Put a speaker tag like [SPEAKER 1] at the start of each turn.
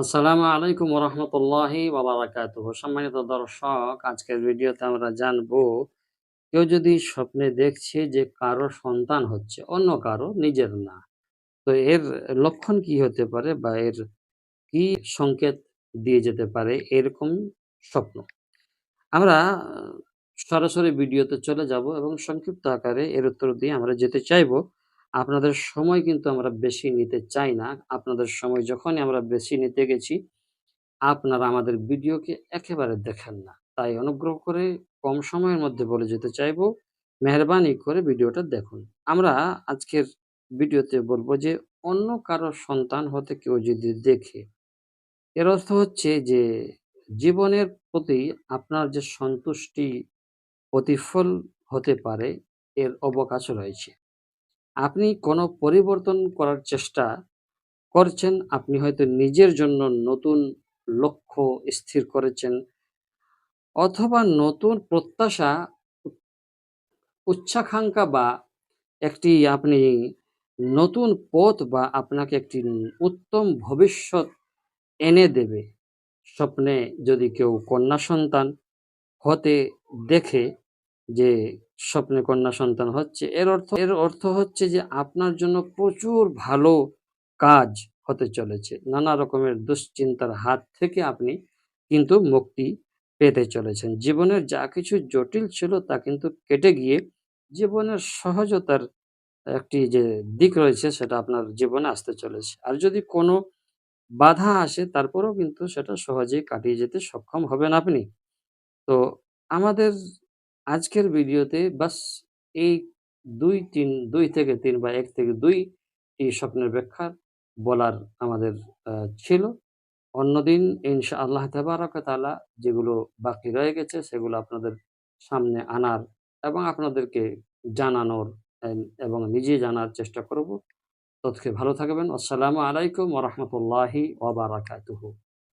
[SPEAKER 1] আসসালামু আলাইকুম রহমতুল্লাহি বাবারাকাতুহ সম্মানিত দর্শক, আজকের ভিডিওতে আমরা জানব, কেউ যদি স্বপ্নে দেখছে যে কারও সন্তান হচ্ছে, অন্য কারও নিজের না, তো এর লক্ষণ কি হতে পারে বা এর কি সংকেত দিয়ে যেতে পারে এরকম স্বপ্ন? আমরা সরাসরি ভিডিওতে চলে যাব এবং সংক্ষিপ্ত আকারে এর উত্তর দিয়ে আমরা যেতে চাইব। আপনাদের সময় কিন্তু আমরা বেশি নিতে চাই না। আপনাদের সময় যখনই আমরা বেশি নিতে গেছি, আপনারা আমাদের ভিডিওকে একেবারে দেখেন না। তাই অনুগ্রহ করে কম সময়ের মধ্যে বলে যেতে চাইব, মেহরবানি করে ভিডিওটা দেখুন। আমরা আজকের ভিডিওতে বলব যে, অন্য কারও সন্তান হতে কেউ যদি দেখে, এর অর্থ হচ্ছে যে, জীবনের প্রতি আপনার যে সন্তুষ্টি প্রতিফল হতে পারে, এর অবকাশ রয়েছে। আপনি কোনো পরিবর্তন করার চেষ্টা করছেন, আপনি হয়তো নিজের জন্য নতুন লক্ষ্য স্থির করেছেন অথবা নতুন প্রত্যাশা উচ্চাকাঙ্ক্ষা বা একটি আপনি নতুন পথ বা আপনাকে একটি উত্তম ভবিষ্যৎ এনে দেবে। স্বপ্নে যদি কেউ কন্যা সন্তান হতে দেখে যে স্বপ্নে কন্যা সন্তান হচ্ছে, এর অর্থ এর অর্থ হচ্ছে যে আপনার জন্য প্রচুর ভালো কাজ হতে চলেছে। নানা রকমের দুশ্চিন্তার হাত থেকে আপনি কিন্তু মুক্তি পেতে চলেছেন। জীবনের যা কিছু জটিল ছিল তা কিন্তু কেটে গিয়ে জীবনের সহজতার একটি যে দিক রয়েছে, সেটা আপনার জীবনে আসতে চলেছে। আর যদি কোনো বাধা আসে, তারপরেও কিন্তু সেটা সহজেই কাটিয়ে যেতে সক্ষম হবেন আপনি। তো আমাদের আজকের ভিডিওতে বাস এই দুই তিন, দুই থেকে তিন বা এক থেকে দুই এই স্বপ্নের ব্যাখ্যা বলার আমাদের ছিল। অন্যদিন ইনশা আল্লাহ তালা যেগুলো বাকি রয়ে গেছে সেগুলো আপনাদের সামনে আনার এবং আপনাদেরকে জানানোর এবং নিজে জানার চেষ্টা করব। ততক্ষে ভালো থাকবেন। আসসালামু আলাইকুম ওরহমতুল্লাহি ওবারাকাতুহু